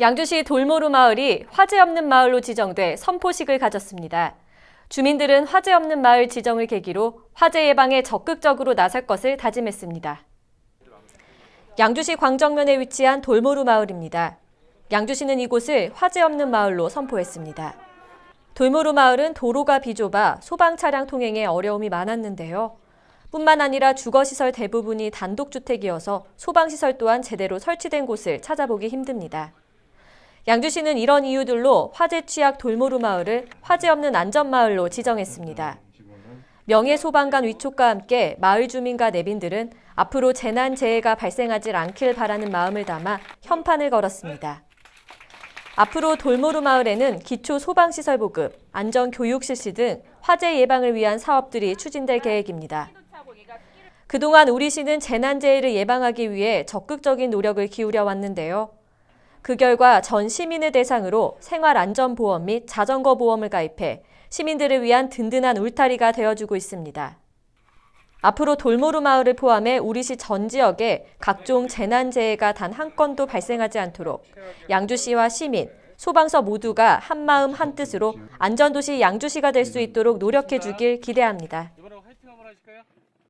양주시 돌모루 마을이 화재 없는 마을로 지정돼 선포식을 가졌습니다. 주민들은 화재 없는 마을 지정을 계기로 화재 예방에 적극적으로 나설 것을 다짐했습니다. 양주시 광정면에 위치한 돌모루 마을입니다. 양주시는 이곳을 화재 없는 마을로 선포했습니다. 돌모루 마을은 도로가 비좁아 소방 차량 통행에 어려움이 많았는데요. 뿐만 아니라 주거시설 대부분이 단독주택이어서 소방시설 또한 제대로 설치된 곳을 찾아보기 힘듭니다. 양주시는 이런 이유들로 화재 취약 돌모루 마을을 화재 없는 안전 마을로 지정했습니다. 명예 소방관 위촉과 함께 마을 주민과 내빈들은 앞으로 재난 재해가 발생하지 않길 바라는 마음을 담아 현판을 걸었습니다. 앞으로 돌모루 마을에는 기초 소방시설 보급, 안전 교육 실시 등 화재 예방을 위한 사업들이 추진될 계획입니다. 그동안 우리 시는 재난재해를 예방하기 위해 적극적인 노력을 기울여 왔는데요. 그 결과 전 시민을 대상으로 생활안전보험 및 자전거 보험을 가입해 시민들을 위한 든든한 울타리가 되어주고 있습니다. 앞으로 돌모루 마을을 포함해 우리시 전 지역에 각종 재난재해가 단 한 건도 발생하지 않도록 양주시와 시민, 소방서 모두가 한마음 한뜻으로 안전도시 양주시가 될 수 있도록 노력해 주길 기대합니다.